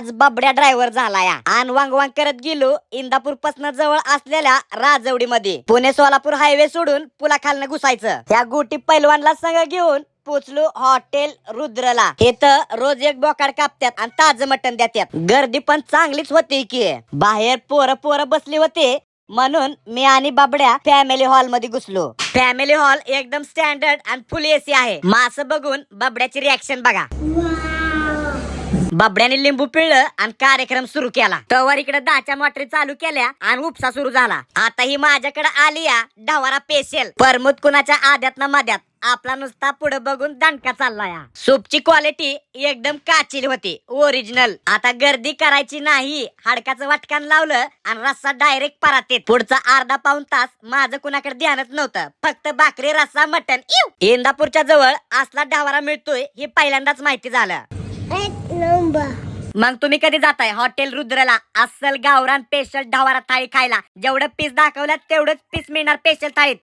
आज बाबड्या ड्रायव्हर झाला या. आणि वांग वांग करत गेलो इंदापूर पासन जवळ असलेल्या राजवडी मध्ये पुणे सोलापूर हायवे सोडून पुलाखालनं घुसायचं. त्या गोटी पैलवानला संग घेऊन पोचलो हॉटेल रुद्रला. हे तर रोज एक बोकाड कापतात आणि ताज मटण देतात गर्दी पण चांगलीच होती की. बाहेर पोरं पोरं बसली होते म्हणून मी आणि बाबड्या फॅमिली हॉलमध्ये घुसलो. फॅमिली हॉल एकदम स्टँडर्ड आणि फुल एसी आहे. मास बघून बाबड्याची रिॲक्शन बघा. बाबड्याने लिंबू पिळलं आणि कार्यक्रम सुरू केला. तवर इकडे दहाच्या मोटरी चालू केल्या आणि उपसा सुरू झाला. आता ही माझ्याकडे आली या ढवारा पेशल. परमुत कुणाच्या आद्यात ना मध्यात आपला नुसता पुढे बघून दणका चालला या सूपची क्वालिटी एकदम काचील होती. ओरिजिनल आता गर्दी करायची नाही. हाडकाचं वाटकान लावलं आणि रस्सा डायरेक्ट परात येत पुढचा अर्धा पाऊन तास माझं कुणाकडे ध्यानच नव्हतं. फक्त भाकरी रस्सा मटन इंदापूरच्या जवळ असला ढावारा मिळतोय हे पहिल्यांदाच माहिती झालं. एक नंबर मग तुम्ही कधी जाताय हॉटेल रुद्रला? अस्सल गावरान स्पेशल ढवारा थाळी खायला. जेवढं पीस दाखवलं तेवढंच पीस मिळणार स्पेशल थाळीत.